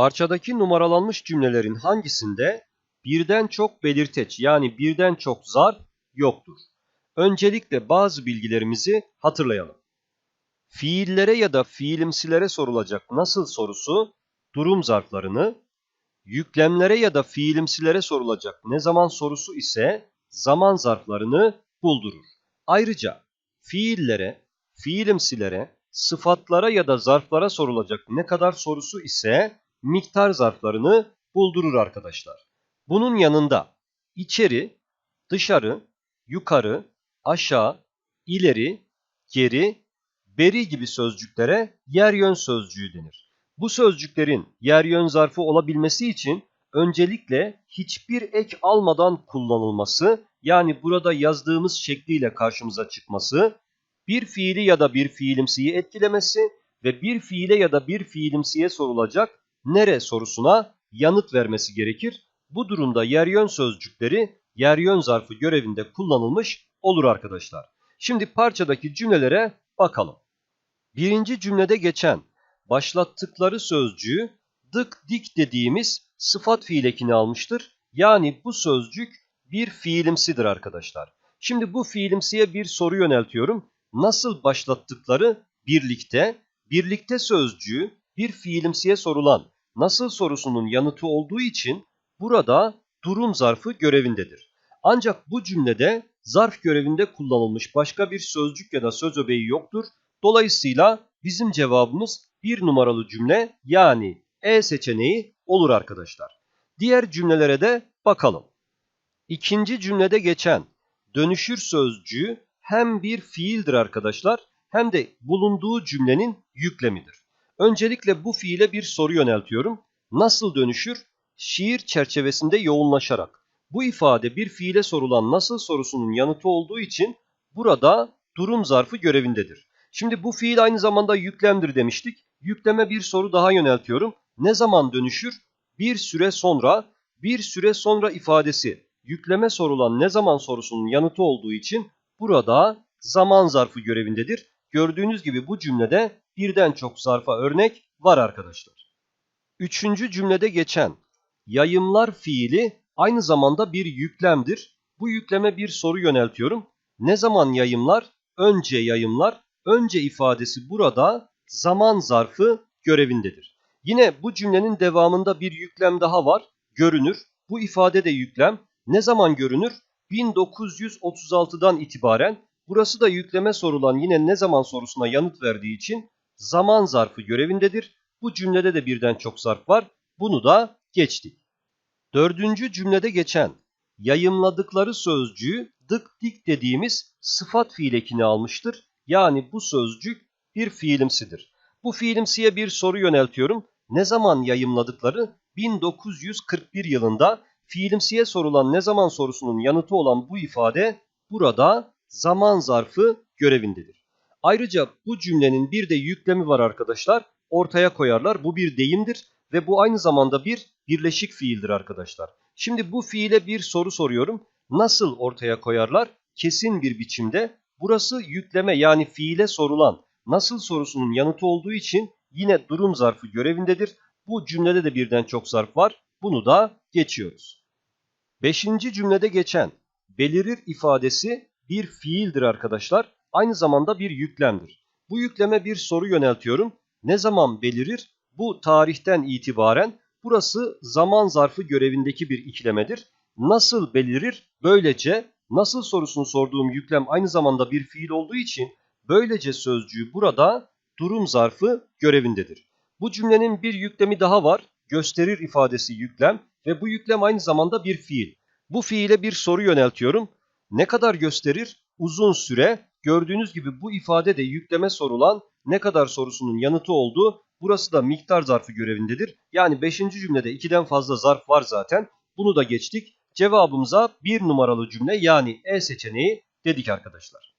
Parçadaki numaralanmış cümlelerin hangisinde birden çok belirteç yani birden çok zarf yoktur? Öncelikle bazı bilgilerimizi hatırlayalım. Fiillere ya da fiilimsilere sorulacak nasıl sorusu durum zarflarını, yüklemlere ya da fiilimsilere sorulacak ne zaman sorusu ise zaman zarflarını buldurur. Ayrıca fiillere, fiilimsilere, sıfatlara ya da zarflara sorulacak ne kadar sorusu ise miktar zarflarını buldurur arkadaşlar. Bunun yanında içeri, dışarı, yukarı, aşağı, ileri, geri, beri gibi sözcüklere yer yön sözcüğü denir. Bu sözcüklerin yer yön zarfı olabilmesi için öncelikle hiçbir ek almadan kullanılması yani burada yazdığımız şekliyle karşımıza çıkması, bir fiili ya da bir fiilimsiyi etkilemesi ve bir fiile ya da bir fiilimsiye sorulacak nere sorusuna yanıt vermesi gerekir. Bu durumda yer yön sözcükleri yer yön zarfı görevinde kullanılmış olur arkadaşlar. Şimdi parçadaki cümlelere bakalım. Birinci cümlede geçen başlattıkları sözcüğü dık dik dediğimiz sıfat fiil ekini almıştır. Yani bu sözcük bir fiilimsidir arkadaşlar. Şimdi bu fiilimsiye bir soru yöneltiyorum. Nasıl başlattıkları birlikte, birlikte sözcüğü bir fiilimsiye sorulan nasıl sorusunun yanıtı olduğu için burada durum zarfı görevindedir. Ancak bu cümlede zarf görevinde kullanılmış başka bir sözcük ya da söz öbeği yoktur. Dolayısıyla bizim cevabımız bir numaralı cümle yani E seçeneği olur arkadaşlar. Diğer cümlelere de bakalım. İkinci cümlede geçen dönüşür sözcüğü hem bir fiildir arkadaşlar hem de bulunduğu cümlenin yüklemidir. Öncelikle bu fiile bir soru yöneltiyorum. Nasıl dönüşür? Şiir çerçevesinde yoğunlaşarak. Bu ifade bir fiile sorulan nasıl sorusunun yanıtı olduğu için burada durum zarfı görevindedir. Şimdi bu fiil aynı zamanda yüklemdir demiştik. Yükleme bir soru daha yöneltiyorum. Ne zaman dönüşür? Bir süre sonra, bir süre sonra ifadesi yükleme sorulan ne zaman sorusunun yanıtı olduğu için burada zaman zarfı görevindedir. Gördüğünüz gibi bu cümlede birden çok zarfa örnek var arkadaşlar. Üçüncü cümlede geçen yayımlar fiili aynı zamanda bir yüklemdir. Bu yükleme bir soru yöneltiyorum. Ne zaman yayımlar? Önce yayımlar. Önce ifadesi burada zaman zarfı görevindedir. Yine bu cümlenin devamında bir yüklem daha var. Görünür. Bu ifade de yüklem. Ne zaman görünür? 1936'dan itibaren. Burası da yükleme sorulan yine ne zaman sorusuna yanıt verdiği için zaman zarfı görevindedir. Bu cümlede de birden çok zarf var. Bunu da geçtik. Dördüncü cümlede geçen yayımladıkları sözcüğü dık dik dediğimiz sıfat fiil ekini almıştır. Yani bu sözcük bir fiilimsidir. Bu fiilimsiye bir soru yöneltiyorum. Ne zaman yayımladıkları? 1941 yılında fiilimsiye sorulan ne zaman sorusunun yanıtı olan bu ifade burada zaman zarfı görevindedir. Ayrıca bu cümlenin bir de yüklemi var arkadaşlar. Ortaya koyarlar. Bu bir deyimdir ve bu aynı zamanda bir birleşik fiildir arkadaşlar. Şimdi bu fiile bir soru soruyorum. Nasıl ortaya koyarlar? Kesin bir biçimde. Burası yükleme yani fiile sorulan nasıl sorusunun yanıtı olduğu için yine durum zarfı görevindedir. Bu cümlede de birden çok zarf var. Bunu da geçiyoruz. Beşinci cümlede geçen belirir ifadesi bir fiildir arkadaşlar. Aynı zamanda bir yüklemdir. Bu yükleme bir soru yöneltiyorum. Ne zaman belirir? Bu tarihten itibaren burası zaman zarfı görevindeki bir ikilemedir. Nasıl belirir? Böylece nasıl sorusunu sorduğum yüklem aynı zamanda bir fiil olduğu için böylece sözcüğü burada durum zarfı görevindedir. Bu cümlenin bir yüklemi daha var. Gösterir ifadesi yüklem ve bu yüklem aynı zamanda bir fiil. Bu fiile bir soru yöneltiyorum. Ne kadar gösterir? Uzun süre. Gördüğünüz gibi bu ifade de yükleme sorulan ne kadar sorusunun yanıtı oldu. Burası da miktar zarfı görevindedir. Yani 5. cümlede 2'den fazla zarf var zaten. Bunu da geçtik. Cevabımıza bir numaralı cümle yani E seçeneği dedik arkadaşlar.